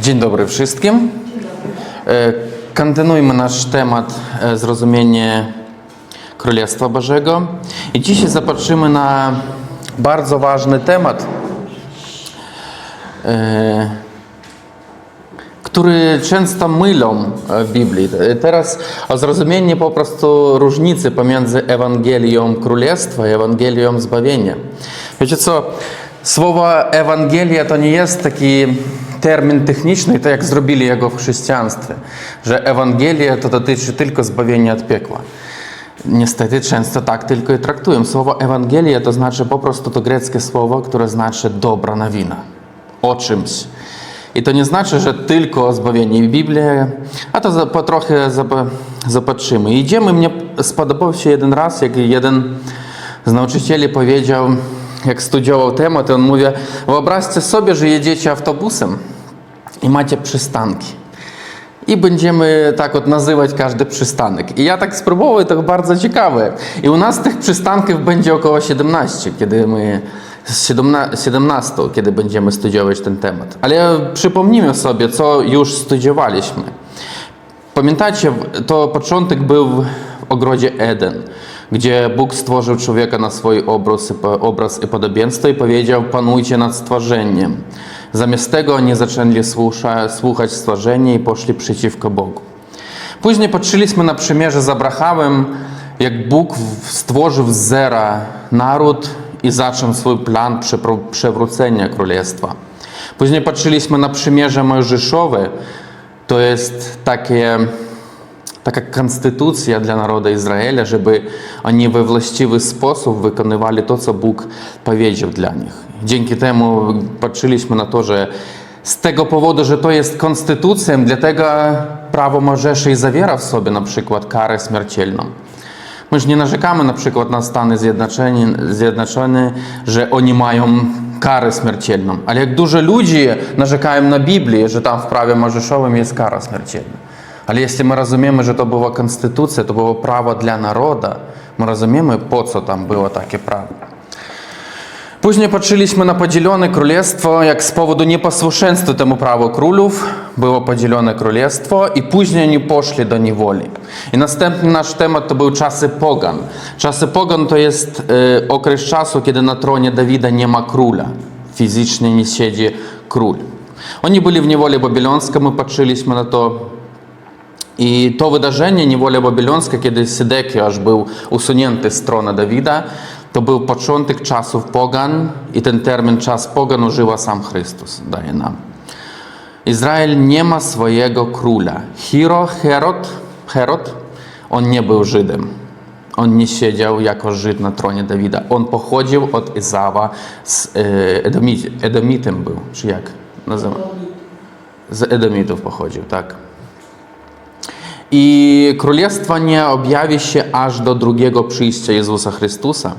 Dzień dobry wszystkim. E, Kontynuujmy nasz temat e, zrozumienie Królestwa Bożego. I dzisiaj zapatrzymy na bardzo ważny temat, e, który często mylą w Biblii. Teraz o zrozumienie po prostu różnicy pomiędzy Ewangelią Królestwa i Ewangelią Zbawienia. Wiecie co, słowo Ewangelia to nie jest taki termin techniczny, tak jak zrobili jego w chrześcijaństwie, że Ewangelia to dotyczy tylko zbawienia od piekła. Niestety często tak tylko i traktują. Słowo Ewangelia to znaczy po prostu to greckie słowo, które znaczy dobra nowina o czymś. I to nie znaczy, że tylko o zbawieniu Biblii, a to za, po trochę zob- zobaczymy. Idziemy, mnie spodobał się jeden raz, jak jeden z nauczycieli powiedział, jak studiował temat, on mówi, wyobraźcie sobie, że jedziecie autobusem i macie przystanki. I będziemy tak od nazywać każdy przystanek. I ja tak spróbowałem, to bardzo ciekawe. I u nas tych przystanków będzie około 17, kiedy my z 17, 17, kiedy będziemy studiować ten temat. Ale przypomnijmy sobie, co już studiowaliśmy. Pamiętacie, to początek był w ogrodzie Eden, gdzie Bóg stworzył człowieka na swój obraz, obraz i podobieństwo i powiedział: Panujcie nad stworzeniem. Zamiast tego oni zaczęli słucha, słuchać stworzenia i poszli przeciwko Bogu. Później patrzyliśmy na przymierze z Abrahamem, jak Bóg stworzył z zera naród i zaczął swój plan przewrócenia królestwa. Później patrzyliśmy na przymierze mojżeszowe, to jest takie, taka konstytucja dla narodu Izraela, żeby oni we właściwy sposób wykonywali to, co Bóg powiedział dla nich. Dzięki temu patrzyliśmy na to, że z tego powodu, że to jest konstytucja, dlatego prawo Mojżesza zawiera w sobie na przykład karę śmiertelną. My nie narzekamy na przykład na Stany Zjednoczone, że oni mają karę śmiertelną. Ale jak dużo ludzi narzekają na Biblię, że tam w prawie mojżeszowym jest kara śmiertelna. Ale jeśli my rozumiemy, że to była konstytucja, to było prawo dla narodu, my rozumiemy, po co tam było takie prawo. Później patrzyliśmy na podzielone królestwo, jak z powodu nieposłuszeństwa temu prawu królów było podzielone królestwo i później oni poszli do niewoli. I następny nasz temat to był czasy pogan. Czasy pogan to jest e, okres czasu, kiedy na tronie Dawida nie ma króla. Fizycznie nie siedzi król. Oni byli w niewoli babilońskiej, my patrzyliśmy na to i to wydarzenie, niewola babilońska, kiedy Sydekiasz był usunięty z trona Dawida, to był początek czasów pogan i ten termin czas pogan używa sam Chrystus, daje nam. Izrael nie ma swojego króla. Hiro, Herod, Herod, on nie był Żydem. On nie siedział jako Żyd na tronie Dawida. On pochodził od Izawa z e, Edomit, Edomitem był, czy jak nazywa? Z Edomitów pochodził, tak. I królestwo nie objawi się aż do drugiego przyjścia Jezusa Chrystusa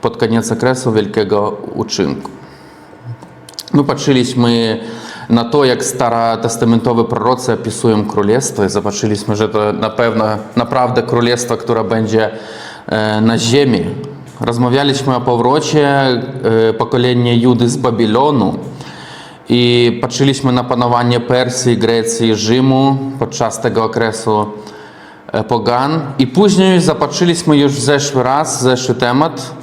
pod koniec okresu wielkiego uczynku. My patrzyliśmy na to, jak starotestamentowe prorocy opisują królestwo i zobaczyliśmy, że to na pewno naprawdę królestwo, które będzie e, na ziemi. Rozmawialiśmy o powrocie e, pokolenia Judy z Babilonu i patrzyliśmy na panowanie Persji, Grecji, Rzymu podczas tego okresu e, pogan. I później zapatrzyliśmy już w zeszły raz, zeszły temat,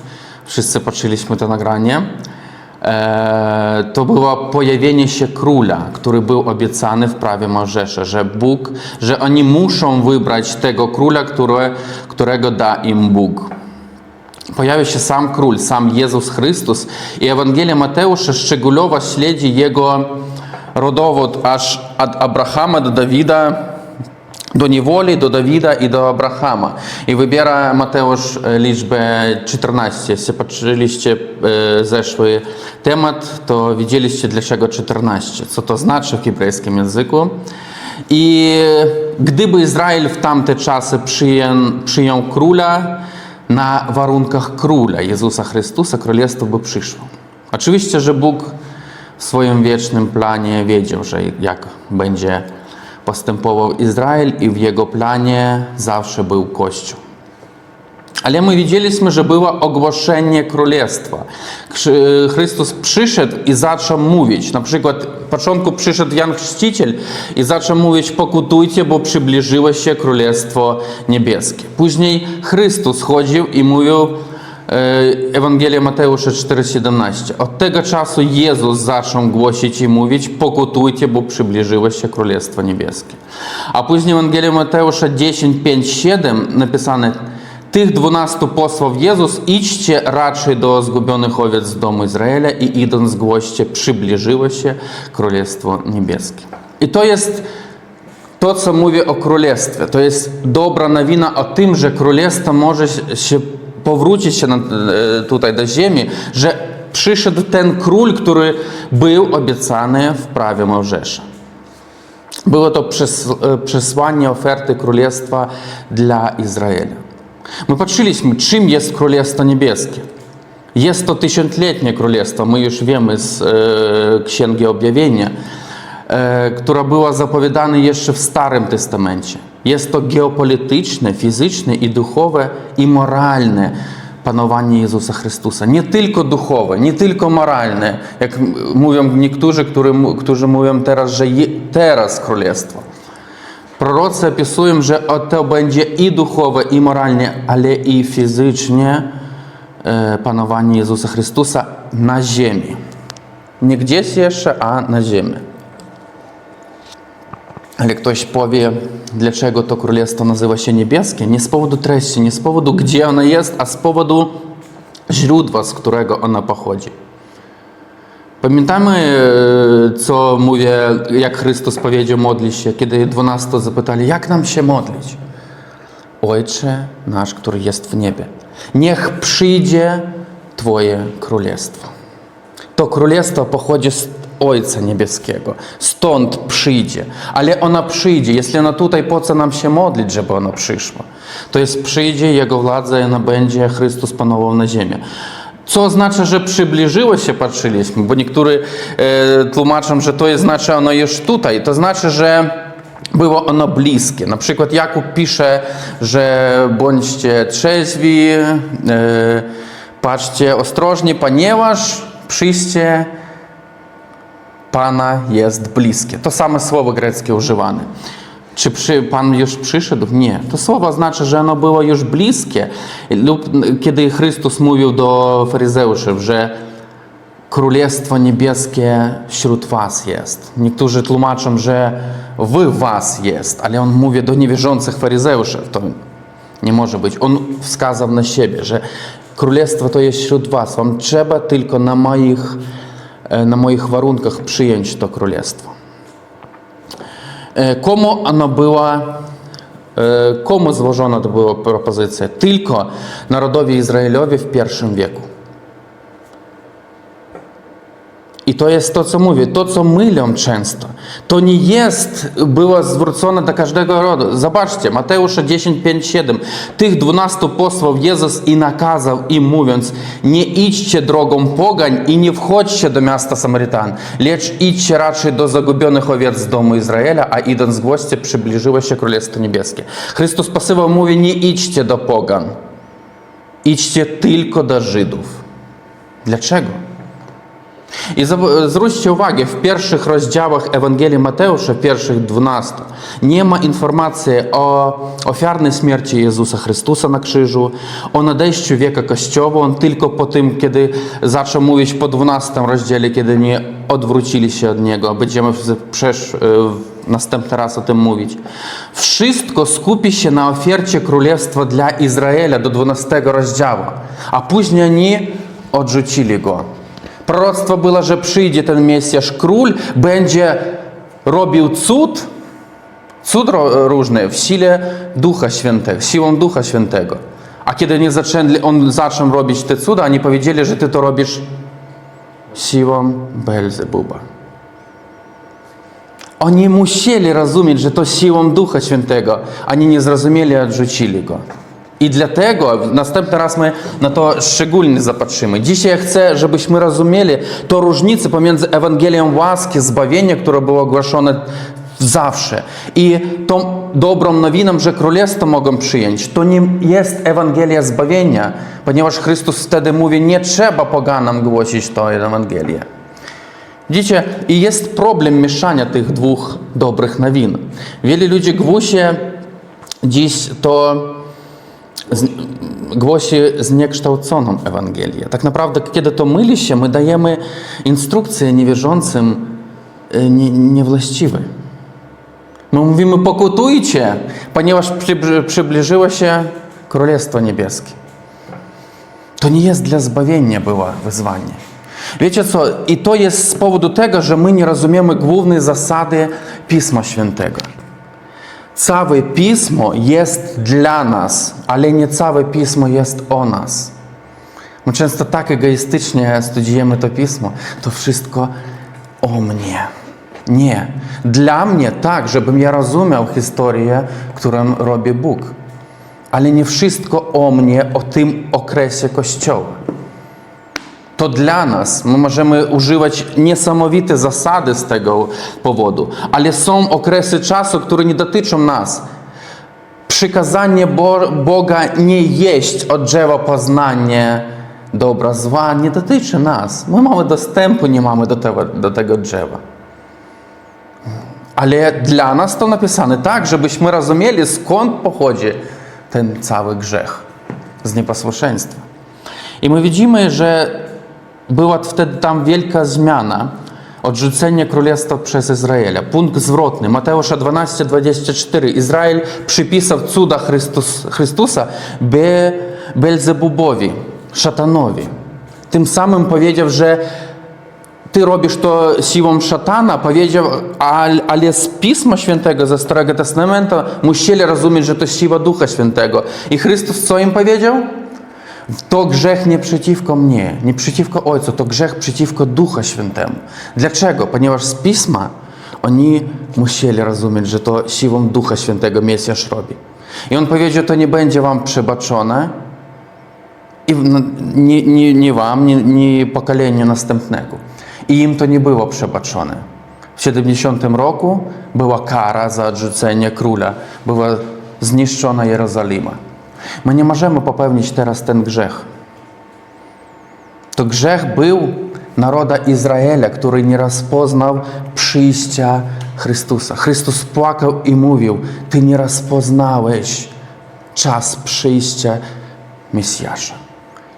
wszyscy patrzyliśmy to nagranie. E, To było pojawienie się króla, który był obiecany w prawie Mojżesza, że Bóg, że oni muszą wybrać tego króla, które, którego da im Bóg. Pojawia się sam król, sam Jezus Chrystus i Ewangelia Mateusza szczegółowo śledzi jego rodowód aż od Abrahama do Dawida, do niewoli, do Dawida i do Abrahama. I wybiera Mateusz e, liczbę 14. Jeśli patrzyliście e, zeszły temat, to widzieliście dlaczego 14, co to znaczy w hebrajskim języku. I gdyby Izrael w tamte czasy przyję, przyjął króla, na warunkach króla Jezusa Chrystusa królestwo by przyszło. Oczywiście, że Bóg w swoim wiecznym planie wiedział, że jak będzie postępował Izrael i w jego planie zawsze był Kościół. Ale my widzieliśmy, że było ogłoszenie królestwa. Chrystus przyszedł i zaczął mówić. Na przykład w początku przyszedł Jan Chrzciciel i zaczął mówić pokutujcie, bo przybliżyło się królestwo niebieskie. Później Chrystus chodził i mówił e, Ewangelia Mateusza 4,17. Od tego czasu Jezus zaczął głosić i mówić pokutujcie, bo przybliżyło się królestwo niebieskie. A później Ewangelia Mateusza 10, 5, 7 napisane tych dwunastu posłów Jezus, idźcie raczej do zgubionych owiec z domu Izraela i idąc głoście, przybliżyło się Królestwo Niebieskie. I to jest to, co mówię o Królestwie. To jest dobra nowina o tym, że Królestwo może się powrócić się e, tutaj do ziemi, że przyszedł ten król, który był obiecany w prawie Mojżesza. Było to e, przesłanie oferty Królestwa dla Izraela. My patrzyliśmy, czym jest Królestwo Niebieskie. Jest to tysiącletnie królestwo, my już wiemy z e, Księgi Objawienia, e, która była zapowiadana jeszcze w Starym Testamencie. Jest to geopolityczne, fizyczne i duchowe i moralne panowanie Jezusa Chrystusa. Nie tylko duchowe, nie tylko moralne, jak m- mówią niektórzy, którzy, którzy mówią teraz, że je, opisują, że to będzie i duchowe, i moralnie, ale i fizycznie e, panowanie Jezusa Chrystusa na ziemi. Nie gdzieś jeszcze, a na ziemi. Ale ktoś powie, dlaczego to królestwo nazywa się niebieskie? Nie z powodu treści, nie z powodu gdzie ono jest, a z powodu źródła, z którego ono pochodzi. Pamiętamy, e, co mówię, jak Chrystus powiedział, modli się, kiedy 12 zapytali, jak nam się modlić? Ojcze nasz, który jest w niebie, niech przyjdzie Twoje królestwo. To królestwo pochodzi z Ojca Niebieskiego. Stąd przyjdzie. Ale ono przyjdzie. Jeśli ono tutaj, po co nam się modlić, żeby ono przyszło? To jest przyjdzie Jego władza i ono będzie Chrystus panował na ziemi. Co oznacza, że przybliżyło się, patrzyliśmy, bo niektórzy e, tłumaczą, że to jest znaczy ono już tutaj. To znaczy, że było ono bliskie. Na przykład Jakub pisze, że bądźcie trzeźwi, e, patrzcie ostrożnie, ponieważ przyjście Pana jest bliskie. To same słowo greckie używane. Czy przy, Pan już przyszedł? Nie. To słowo znaczy, że ono było już bliskie. Lub kiedy Chrystus mówił do faryzeuszów, że Królestwo Niebieskie wśród was jest. Niektórzy tłumaczą, że w was jest, ale on mówi do niewierzących faryzeuszów. To nie może być. On wskazał na siebie, że Królestwo to jest wśród was. Wam trzeba tylko na moich, e, na moich warunkach przyjąć to Królestwo. E, Komu ono była, e, komu złożona to była propozycja? Tylko narodowi Izraelowi w pierwszym wieku. I to jest to, co mówię, to, co mylą często. To nie jest, było zwrócone do każdego rodu. Zobaczcie, Mateusza 10, 5, 7. Tych dwunastu posłów Jezus i nakazał im mówiąc, nie idźcie drogą pogań i nie wchodźcie do miasta Samarytan, lecz idźcie raczej do zagubionych owiec z domu Izraela, a idąc głoście przybliżyło się Królestwo Niebieskie. Chrystus pasywał mówi, nie idźcie do pogan, idźcie tylko do Żydów. Dlaczego? I zwróćcie uwagę, w pierwszych rozdziałach Ewangelii Mateusza, w pierwszych 12, nie ma informacji o ofiarnej śmierci Jezusa Chrystusa na krzyżu, o nadejściu wieka Kościoła. On tylko po tym, kiedy zaczął mówić po 12 rozdziale, kiedy nie odwrócili się od Niego. Będziemy przecież następny raz o tym mówić. Wszystko skupi się na ofiercie Królestwa dla Izraela do 12 rozdziału, a później oni odrzucili Go. Proroctwo było, że przyjdzie ten Mesjasz król, będzie robił cud, cud różne w sile Ducha Świętego, siłą Ducha Świętego. A kiedy nie zaczęli, on zaczął robić te cuda, oni powiedzieli, że ty to robisz siłą Belzebuba. Oni musieli rozumieć, że to siłą Ducha Świętego. Oni nie zrozumieli, odrzucili go. I dlatego następny raz my na to szczególnie zapatrzymy. Dzisiaj chcę, żebyśmy rozumieli to różnicę pomiędzy Ewangelią łaski, zbawienia, które było ogłoszone Zawsze. I tą dobrą nowiną, że królestwo mogą przyjąć, to nie jest Ewangelia zbawienia, ponieważ Chrystus wtedy mówi, nie trzeba poganom głosić to Ewangelię. Widzicie, i jest problem mieszania tych dwóch dobrych nowin. Wiele ludzi głosi dziś to z, głosi zniekształconą Ewangelię. Tak naprawdę, kiedy to myli się, my dajemy instrukcje niewierzącym e, nie, niewłaściwe. My mówimy, pokutujcie, ponieważ przybli- przybliżyło się Królestwo Niebieskie. To nie jest dla zbawienia było wyzwanie. Wiecie co? I to jest z powodu tego, że my nie rozumiemy głównej zasady Pisma Świętego. Całe Pismo jest dla nas, ale nie całe Pismo jest o nas. My często tak egoistycznie studiujemy to Pismo. To wszystko o mnie. Nie. Dla mnie tak, żebym ja rozumiał historię, którą robi Bóg. Ale nie wszystko o mnie, o tym okresie Kościoła to dla nas my możemy używać niesamowite zasady z tego powodu, ale są okresy czasu, które nie dotyczą nas. Przykazanie Bo- Boga nie jeść od drzewa poznania dobra, zła nie dotyczy nas. My mamy dostępu, nie mamy do tego, do tego drzewa. Ale dla nas to napisane tak, żebyśmy rozumieli skąd pochodzi ten cały grzech z nieposłuszeństwa. I my widzimy, że była wtedy tam wielka zmiana, odrzucenie królestwa przez Izraela. Punkt zwrotny, Mateusza 12:24. Izrael przypisał cuda Chrystus, Chrystusa Be, Belzebubowi, szatanowi. Tym samym powiedział, że ty robisz to siłą szatana, powiedział, al- ale z Pisma Świętego, ze Starego Testamentu musieli rozumieć, że to siła Ducha Świętego. I Chrystus co im powiedział? To grzech nie przeciwko mnie, nie przeciwko Ojcu, to grzech przeciwko Ducha Świętemu. Dlaczego? Ponieważ z Pisma oni musieli rozumieć, że to siłą Ducha Świętego Mesjasz robi. I on powiedział, to nie będzie wam przebaczone, i no, nie, nie, nie wam, nie, nie pokoleniu następnego. I im to nie było przebaczone. W 70 roku była kara za odrzucenie króla, była zniszczona Jerozolima. My nie możemy popełnić teraz ten grzech. To grzech był naroda Izraela, który nie rozpoznał przyjścia Chrystusa. Chrystus płakał i mówił: Ty nie rozpoznałeś czas przyjścia Mesjasza.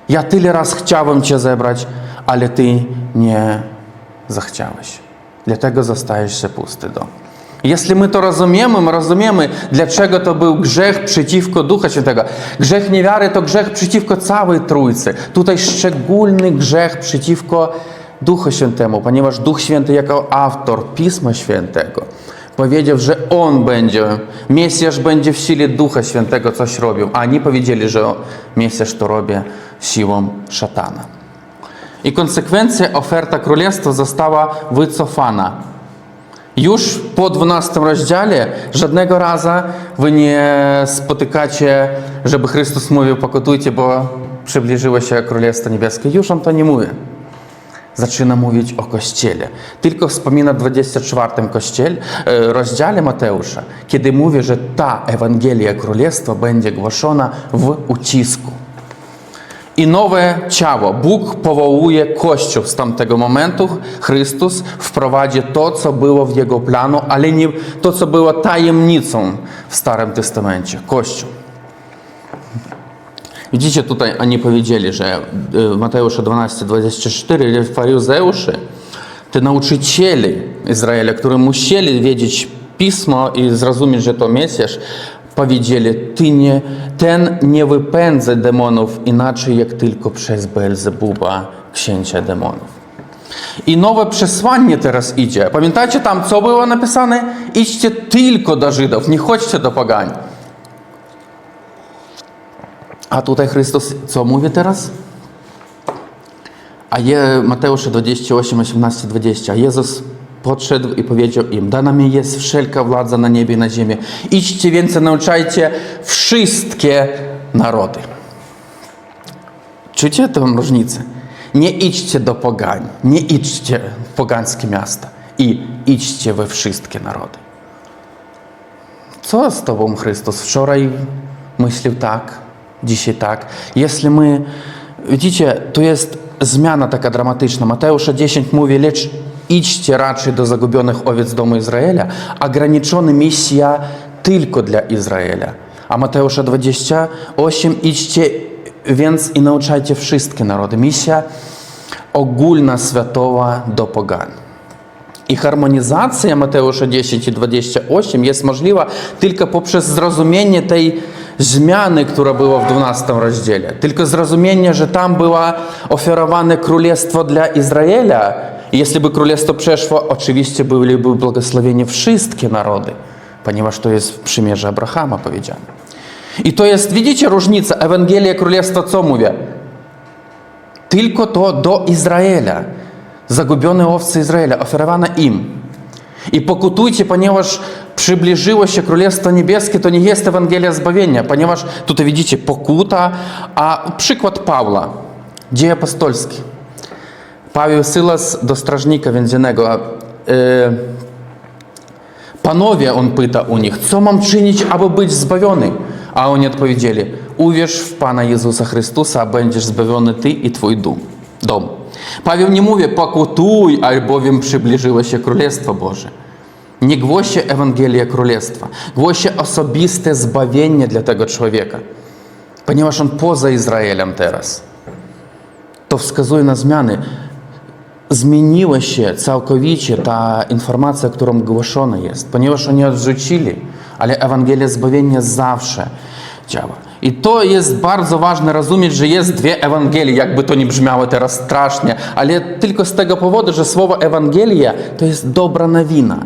Ja tyle raz chciałem Cię zebrać, ale Ty nie zachciałeś. Dlatego zostajesz się pusty dom. Jeśli my to rozumiemy, my rozumiemy, dlaczego to był grzech przeciwko Ducha Świętego. Grzech niewiary to grzech przeciwko całej Trójcy. Tutaj szczególny grzech przeciwko Duchu Świętemu, ponieważ Duch Święty jako autor Pisma Świętego powiedział, że On będzie, Mesjasz będzie w sile Ducha Świętego coś robił, a oni powiedzieli, że Mesjasz to robi siłą szatana. I konsekwencja oferta królestwa została wycofana. Już po 12 rozdziale żadnego razu wy nie spotykacie, żeby Chrystus mówił, pokutujcie, bo przybliżyło się Królestwo Niebieskie. Już on to nie mówi. Zaczyna mówić o Kościele. Tylko wspomina w 24 kościele, e, rozdziale Mateusza, kiedy mówi, że ta Ewangelia Królestwa będzie głoszona w ucisku. I nowe ciało. Bóg powołuje Kościół z tamtego momentu. Chrystus wprowadzi to, co było w Jego planu, ale nie to, co było tajemnicą w Starym Testamencie. Kościół. Widzicie, tutaj oni powiedzieli, że w Mateusza 12, 24 faryzeusze, te nauczyciele Izraela, którzy musieli wiedzieć Pismo i zrozumieć, że to Mesjasz, powiedzieli, ty nie, ten nie wypędza demonów inaczej, jak tylko przez Belzebuba, księcia demonów. I nowe przesłanie teraz idzie. Pamiętacie tam, co było napisane? Idźcie tylko do Żydów, nie chodźcie do pogań. A tutaj Chrystus co mówi teraz? A je, Mateusza 28, 18, 20. Jezus podszedł i powiedział im, dana mi jest wszelka władza na niebie i na ziemi. Idźcie więc, nauczajcie wszystkie narody. Czujcie tę różnicę? Nie idźcie do pogań, nie idźcie w pogańskie miasta i idźcie we wszystkie narody. Co z Tobą, Chrystus? Wczoraj myślił tak, dzisiaj tak. Jeśli my, widzicie, to jest zmiana taka dramatyczna. Mateusza 10 mówi, lecz idźcie raczej do zagubionych owiec domu Izraela. Ograniczona misja tylko dla Izraela. A Mateusza 28, idźcie więc i nauczajcie wszystkie narody. Misja ogólna, światowa do pogan. I harmonizacja Mateusza 10 i 28 jest możliwa tylko poprzez zrozumienie tej zmiany, która była w 12 rozdziale. Tylko zrozumienie, że tam było ofiarowane królestwo dla Izraela. Jeśli by królestwo przeszło, oczywiście byłyby błogosławieni wszystkie narody, ponieważ to jest w przymierze Abrahama powiedziane. I to jest, widzicie, różnica. Ewangelia Królestwa co mówi? Tylko to do Izraela. Zagubione owce Izraela, ofiarowane im. I pokutujcie, ponieważ przybliżyło się Królestwo Niebieskie, to nie jest Ewangelia zbawienia, ponieważ tutaj widzicie pokuta, a przykład Pawła, dzieje apostolskie. Sylas do strażnika więzionego. E, Panowie, on pyta u nich, co mam czynić, aby być zbawiony? A oni odpowiedzieli, uwierz w Pana Jezusa Chrystusa, a będziesz zbawiony ty i twój dom. Paweł nie mówi, pokutuj, albowiem przybliżyło się Królestwo Boże. Nie głosi Ewangelia Królestwa, głosi osobiste zbawienie dla tego człowieka, ponieważ on poza Izraelem teraz. To wskazuje na zmiany. Zmieniła się całkowicie ta informacja, którą głoszona jest, ponieważ oni odrzucili, ale Ewangelia zbawienia zawsze działa. I to jest bardzo ważne rozumieć, że jest dwie Ewangelie, jakby to nie brzmiało teraz strasznie, ale tylko z tego powodu, że słowo Ewangelia to jest dobra nowina.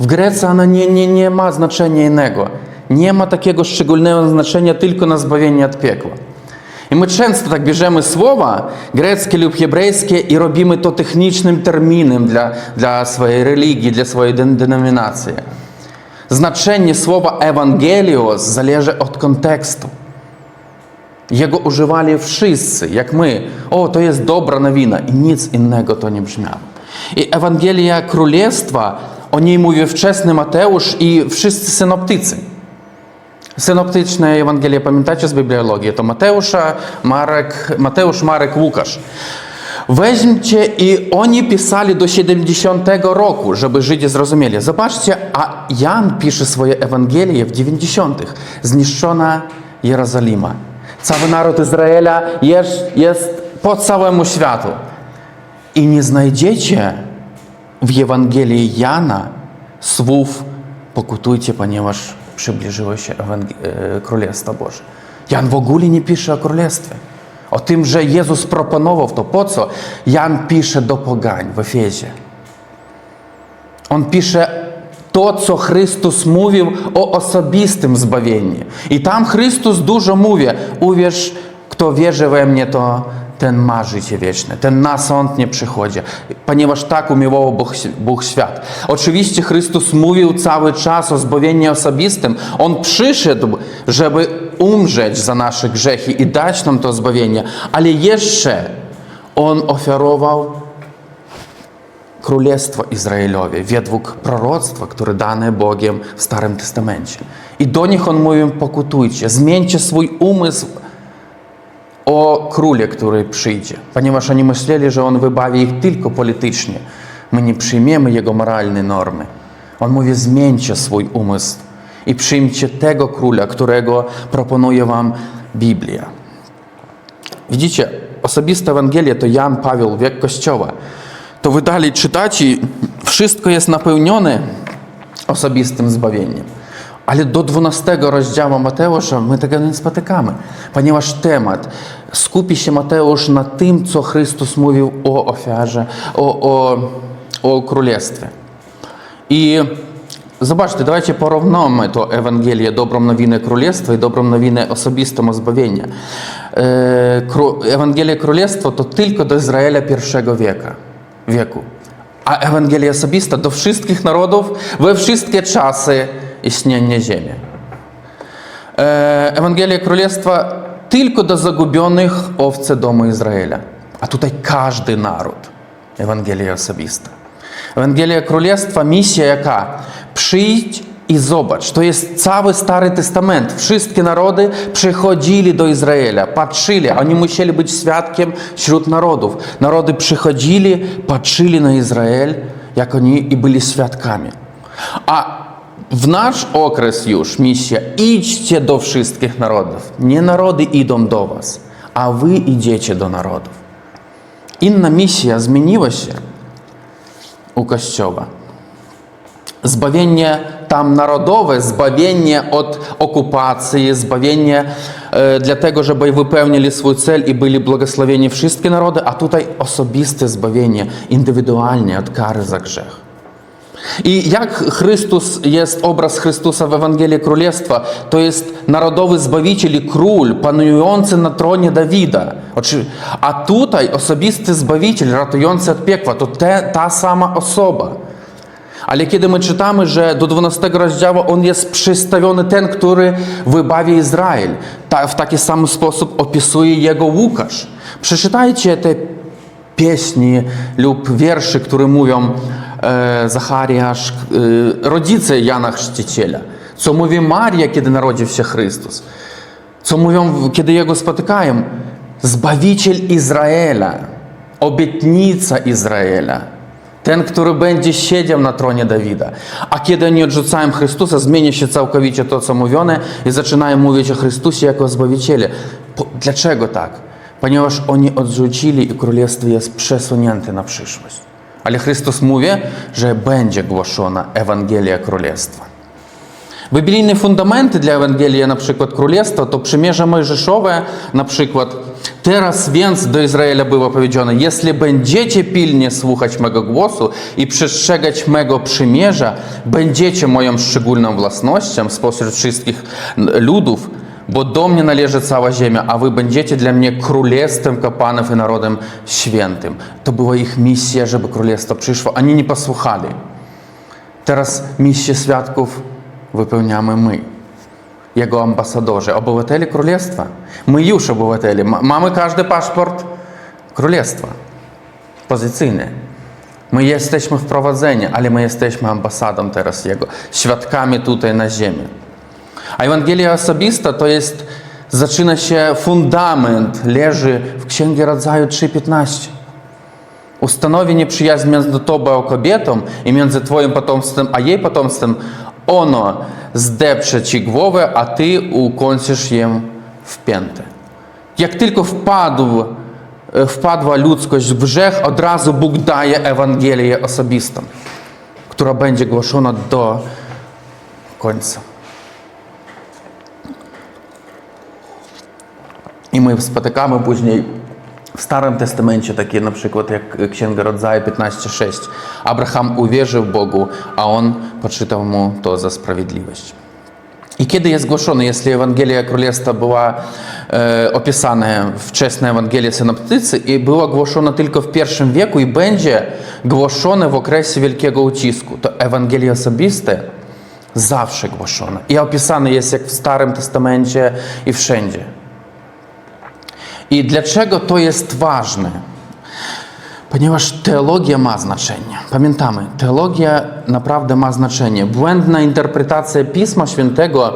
W Grecji ona nie, nie, nie ma znaczenia innego. Nie ma takiego szczególnego znaczenia tylko na zbawienie od piekła. I my często tak bierzemy słowa greckie lub hebrajskie i robimy to technicznym terminem dla, dla swojej religii, dla swojej den- denominacji. Znaczenie słowa Ewangelios zależy od kontekstu. Jego używali wszyscy, jak my. O, to jest dobra nowina i nic innego to nie brzmiało. I Ewangelia Królestwa, o niej mówi wczesny Mateusz i wszyscy synoptycy. Synoptyczne Ewangelie, pamiętacie z bibliologii? To Mateusza, Marek, Mateusz, Marek, Łukasz. Weźmcie i oni pisali do 70 roku, żeby Żydzi zrozumieli. Zobaczcie, a Jan pisze swoje Ewangelie w 90. Zniszczona Jerozolima. Cały naród Izraela jest, jest po całemu światu. I nie znajdziecie w Ewangelii Jana słów pokutujcie, ponieważ przybliżyło się Ewang- e, Królestwo Boże. Jan w ogóle nie pisze o Królestwie. O tym, że Jezus proponował to. Po co? Jan pisze do pogań w Efezie. On pisze to, co Chrystus mówił o osobistym zbawieniu. I tam Chrystus dużo mówi, uwierz, kto wierzy we mnie, to ten ma życie wieczne, ten na sąd nie przychodzi, ponieważ tak umiłował Bóg, Bóg świat. Oczywiście Chrystus mówił cały czas o zbawieniu osobistym. On przyszedł, żeby umrzeć za nasze grzechy i dać nam to zbawienie, ale jeszcze On ofiarował Królestwo Izraelowe według proroctwa, które dane Bogiem w Starym Testamencie. I do nich On mówił, pokutujcie, zmieńcie swój umysł o królu, który przyjdzie, ponieważ oni myśleli, że On wybawi ich tylko politycznie. My nie przyjmiemy Jego moralne normy. On mówi, zmieńcie swój umysł i przyjmcie tego króla, którego proponuje Wam Biblia. Widzicie, osobista Ewangelia to Jan Paweł, wiek Kościoła. To wy dalej czytacie, wszystko jest napełnione osobistym zbawieniem. Але до 12 rozdziału Матеуша ми tego не spotykamy, ponieważ тема skupi się над тим, що Христос Chrystus mówił o ofiarze, o, o, o królestwie. I давайте порівняємо то Евангеліє добром новини кролєства і добром новини особистого збавлення. Е, Евангелія кролєства то тільки до Ізраїля першого віка, віку. А Евангеліє особисто до всіх народів, во всі часи, istnienia ziemi. E, Ewangelia Królestwa tylko do zagubionych owce domu Izraela. A tutaj każdy naród. Ewangelia osobista. Ewangelia Królestwa, misja jaka? Przyjdź I zobacz, to jest cały Stary Testament. Wszystkie narody przychodzili do Izraela, patrzyli, oni musieli być świadkiem wśród narodów. Narody przychodzili, patrzyli na Izrael, jak oni i byli świadkami. A w nasz okres już misja, idźcie do wszystkich narodów. Nie narody idą do was, a wy idziecie do narodów. Inna misja zmieniła się u Kościoła. Zbawienie tam narodowe, zbawienie od okupacji, zbawienie e, dlatego, żeby wypełnili swój cel i byli błogosławieni wszystkie narody, a tutaj osobiste zbawienie, indywidualnie od kary za grzech. I jak Chrystus jest obraz Chrystusa w Ewangelii Królestwa, to jest narodowy Zbawiciel i Król, panujący na tronie Dawida. A tutaj osobisty Zbawiciel, ratujący od piekła, to ta sama osoba. Ale kiedy my czytamy, że do 12 rozdziału on jest przedstawiony ten, który wybawi Izrael, w taki sam sposób opisuje jego Łukasz. Przeczytajcie te pieśni lub wiersze, które mówią rodzice Jana Chrzciciela. Co mówi Maria, kiedy narodził się Chrystus. Co mówią, kiedy Jego spotykają? Zbawiciel Izraela, obietnica Izraela. Ten, który będzie siedział na tronie Dawida. A kiedy oni odrzucają Chrystusa, zmienia się całkowicie to, co mówione i zaczynają mówić o Chrystusie jako o Dlaczego tak? Ponieważ oni odrzucili i Królestwo jest przesunięte na przyszłość. Ale Chrystus mówi, że będzie głoszona Ewangelia Królestwa. Biblijne fundamenty dla Ewangelii, na przykład Królestwa, to przymierze mojżeszowe, na przykład Teraz więc do Izraela było powiedziane, jeśli będziecie pilnie słuchać mego głosu i przestrzegać mego przymierza, będziecie moją szczególną własnością spośród wszystkich ludów, bo do mnie należy cała ziemia, a wy będziecie dla mnie królestwem kapłanów i narodem świętym. To była ich misja, żeby królestwo przyszło. Oni nie posłuchali. Teraz misję świadków wypełniamy my. Jego ambasadorzy, obywateli królestwa. My już obywateli. Ma- Mamy każdy paszport królestwa. Pozycyjny. My jesteśmy wprowadzeni, ale my jesteśmy ambasadą teraz Jego. Świadkami tutaj na ziemi. A Ewangelia osobista to jest, zaczyna się fundament, leży w Księgi Rodzaju 3.15. Ustanowi nieprzyjaźń między Tobą a kobietą i między Twoim potomstwem a jej potomstwem. Ono zdepcze Ci głowę, a Ty ukończysz ją w piętę. Jak tylko wpadł, wpadła ludzkość w grzech, od razu Bóg daje Ewangelię osobistą, która będzie głoszona do końca. I my spotykamy później w Starym Testamencie takie na przykład jak Księga Rodzaju 15:6. Abraham uwierzył Bogu, a on poczytał mu to za sprawiedliwość. I kiedy jest głoszone, jeśli Ewangelia Królestwa była e, opisana, wczesna Ewangelia Synoptycy, i była głoszona tylko w pierwszym wieku i będzie głoszona w okresie wielkiego ucisku, to Ewangelia osobiste zawsze głoszona. I opisane jest jak w Starym Testamencie i wszędzie. I dlaczego to jest ważne? Ponieważ teologia ma znaczenie. Pamiętamy, teologia naprawdę ma znaczenie. Błędna interpretacja Pisma Świętego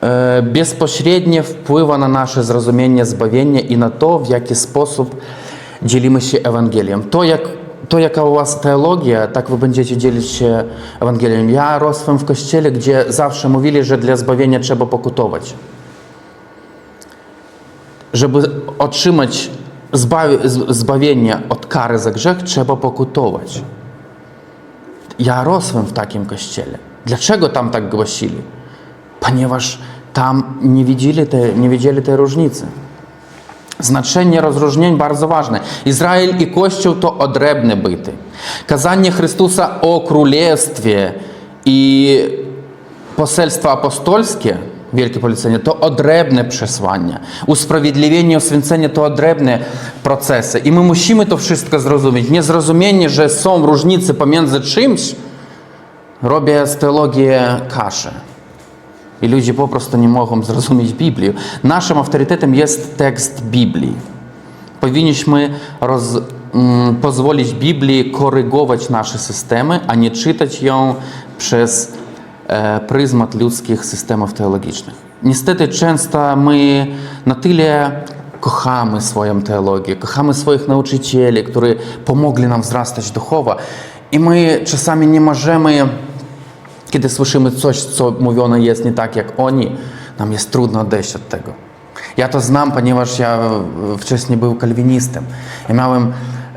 e, bezpośrednio wpływa na nasze zrozumienie zbawienia i na to, w jaki sposób dzielimy się Ewangelią. To, jak, to jaka u Was teologia, tak Wy będziecie dzielić się Ewangelią. Ja rosłem w kościele, gdzie zawsze mówili, że dla zbawienia trzeba pokutować żeby otrzymać zbawienie od kary za grzech, trzeba pokutować. Ja rosłem w takim kościele. Dlaczego tam tak głosili? Ponieważ tam nie widzieli, te, nie widzieli tej różnicy. Znaczenie rozróżnień bardzo ważne. Izrael i Kościół to odrębne byty. Kazanie Chrystusa o Królestwie i poselstwo apostolskie, wielkie polecenie, to odrębne przesłania. Usprawiedliwienie, uświęcenie to odrębne procesy. I my musimy to wszystko zrozumieć. Niezrozumienie, że są różnice pomiędzy czymś, robi z teologii kaszę. I ludzie po prostu nie mogą zrozumieć Biblii. Naszym autorytetem jest tekst Biblii. Powinniśmy roz, mm, pozwolić Biblii korygować nasze systemy, a nie czytać ją przez e, pryzmat ludzkich systemów teologicznych. Niestety często my na tyle kochamy swoją teologię, kochamy swoich nauczycieli, którzy pomogli nam wzrastać duchowo, i my czasami nie możemy kiedy słyszymy coś, co mówione jest nie tak jak oni, nam jest trudno odejść od tego. Ja to znam, ponieważ ja e, wcześniej był kalwinistem. Ja miałem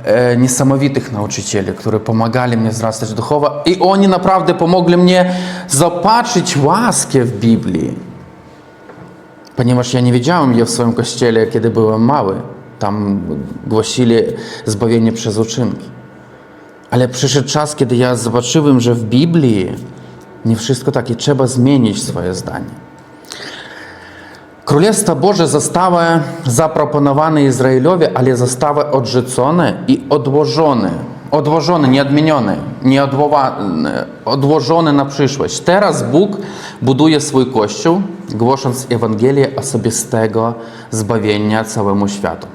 e, niesamowitych nauczycieli, którzy pomagali mnie wzrastać duchowo i oni naprawdę pomogli mnie zobaczyć łaskę w Biblii. Ponieważ ja nie wiedziałem je w swoim kościele, kiedy byłem mały. Tam głosili zbawienie przez uczynki. Ale przyszedł czas, kiedy ja zobaczyłem, że w Biblii nie wszystko tak i trzeba zmienić swoje zdanie. Królestwo Boże zostało zaproponowane Izraelowi, ale zostało odrzucone i odłożone. Odłożone, nie odmienione, nie odwołane, odłożone na przyszłość. Teraz Bóg buduje swój Kościół, głosząc Ewangelię osobistego zbawienia całemu światu.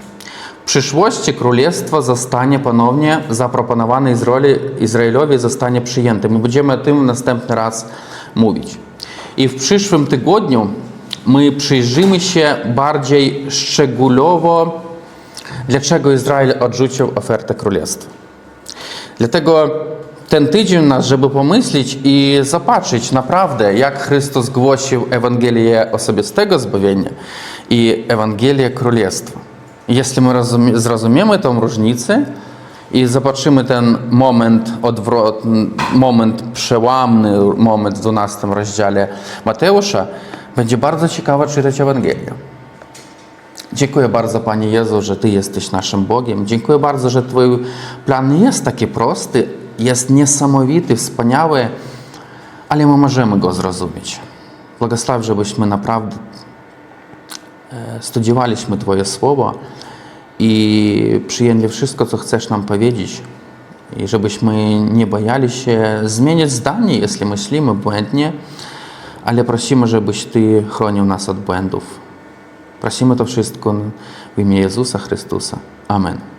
W przyszłości królestwo zostanie ponownie zaproponowane Izraeli, Izraelowi, zostanie przyjęte. My będziemy o tym następny raz mówić. I w przyszłym tygodniu my przyjrzymy się bardziej szczegółowo, dlaczego Izrael odrzucił ofertę królestwa. Dlatego ten tydzień nas, żeby pomyśleć i zobaczyć naprawdę, jak Chrystus głosił Ewangelię osobistego zbawienia i Ewangelię Królestwa. Jeśli my rozumie, zrozumiemy tę różnicę i zobaczymy ten moment odwrotny, moment przełamny, moment w 12 rozdziale Mateusza, będzie bardzo ciekawe czytać Ewangelię. Dziękuję bardzo Panie Jezu, że Ty jesteś naszym Bogiem. Dziękuję bardzo, że Twój plan jest taki prosty, jest niesamowity, wspaniały, ale my możemy go zrozumieć. Błogosław, żebyśmy naprawdę e, studiowaliśmy Twoje słowo i przyjęli wszystko, co chcesz nam powiedzieć. I żebyśmy nie bojali się zmieniać zdanie, jeśli myślimy błędnie, ale prosimy, żebyś Ty chronił nas od błędów. Prosimy to wszystko w imię Jezusa Chrystusa. Amen.